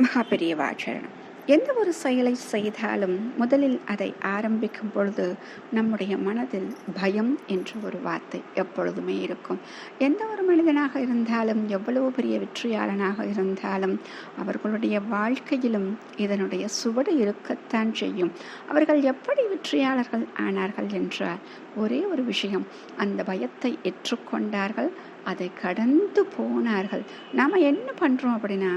மகா மகாபெரியவாச்சரணம் எந்த ஒரு செயலை செய்தாலும் முதலில் அதை ஆரம்பிக்கும் பொழுது நம்முடைய மனதில் பயம் என்ற ஒரு வார்த்தை எப்பொழுதுமே இருக்கும். எந்த ஒரு மனிதனாக இருந்தாலும் எவ்வளவு பெரிய வெற்றியாளனாக இருந்தாலும் அவர்களுடைய வாழ்க்கையிலும் இதனுடைய சுவடு இருக்கத்தான் செய்யும். அவர்கள் எப்படி வெற்றியாளர்கள் ஆனார்கள் என்றால் ஒரே ஒரு விஷயம் அந்த பயத்தை ஏற்றுக்கொண்டார்கள் அதை கடந்து போனார்கள். நாம் என்ன பண்ணுறோம் அப்படின்னா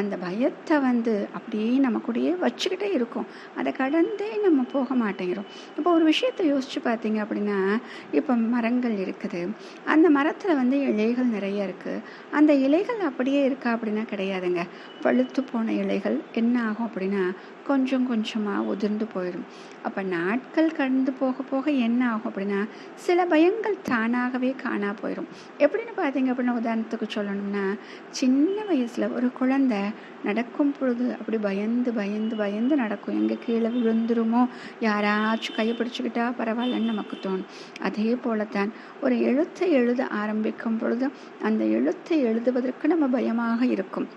அந்த பயத்தை வந்து அப்படியே நம்ம கூடயே வச்சுக்கிட்டே இருக்கோம். அதை கடந்தே நம்ம போக மாட்டேங்கிறோம். இப்போ ஒரு விஷயத்தை யோசித்து பார்த்தீங்க அப்படின்னா இப்போ மரங்கள் இருக்குது. அந்த மரத்தில் வந்து இலைகள் நிறைய இருக்குது அந்த இலைகள் அப்படியே இருக்கா அப்படின்னா கிடையாதுங்க. பழுத்து போன இலைகள் என்ன ஆகும் அப்படின்னா கொஞ்சம் கொஞ்சமாக உதிர்ந்து போயிடும். அப்போ நாட்கள் கடந்து போக போக என்ன ஆகும் அப்படின்னா சில பயங்கள் தானாகவே காணா போயிடும். எப்படின்னு பார்த்தீங்க அப்படின்னா உதாரணத்துக்கு சொல்லணும்னா சின்ன வயசில் ஒரு குழந்தை நடக்கும் பொழுது அப்படி பயந்து பயந்து பயந்து நடக்கும். எங்கே கீழே விழுந்துருமோ? யாராச்சும் கையை பிடிச்சிக்கிட்டா பரவாயில்லன்னு நமக்கு தோணும். அதே போல தான் ஒரு எழுத்தை எழுத ஆரம்பிக்கும் பொழுது அந்த எழுத்தை எழுதுவதற்கு நம்ம பயமாக இருக்கும்.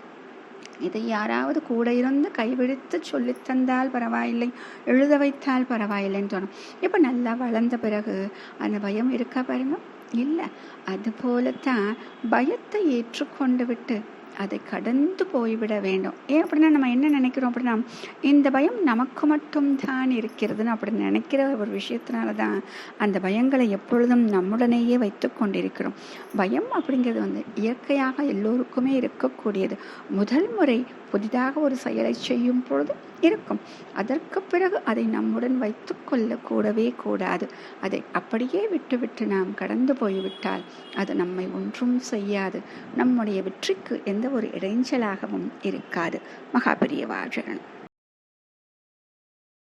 இதை யாராவது கூட இருந்து கைவிடுத்து சொல்லித்தந்தால் பரவாயில்லை எழுத வைத்தால் பரவாயில்லைன்னு தோணும். இப்போ நல்லா வளர்ந்த பிறகு அந்த பயம் இருக்கா பாருங்க? இல்லை. அதுபோலத்தான் பயத்தை ஏற்றுக்கொண்டு விட்டு அதை கடந்து போய்விட வேண்டும். ஏன் அப்படின்னா நம்ம என்ன நினைக்கிறோம் அப்படின்னா இந்த பயம் நமக்கு மட்டும்தான் இருக்கிறதுன்னு அப்படி நினைக்கிற ஒரு விஷயத்தினால தான் அந்த பயங்களை எப்பொழுதும் நம்முடனேயே வைத்து கொண்டிருக்கிறோம். பயம் அப்படிங்கிறது வந்து இயற்கையாக எல்லோருக்குமே இருக்கக்கூடியது. முதல் முறை புதிதாக ஒரு செயலை செய்யும் பொழுது இருக்கும். அதற்கு பிறகு அதை நம்முடன் வைத்து கொள்ள கூடவே கூடாது. அதை அப்படியே விட்டுவிட்டு நாம் கடந்து போய்விட்டால் அது நம்மை ஒன்றும் செய்யாது. நம்முடைய வெற்றிக்கு எந்த ஒரு இடைஞ்சலாகவும் இருக்காது. மகாபெரியவாஜன்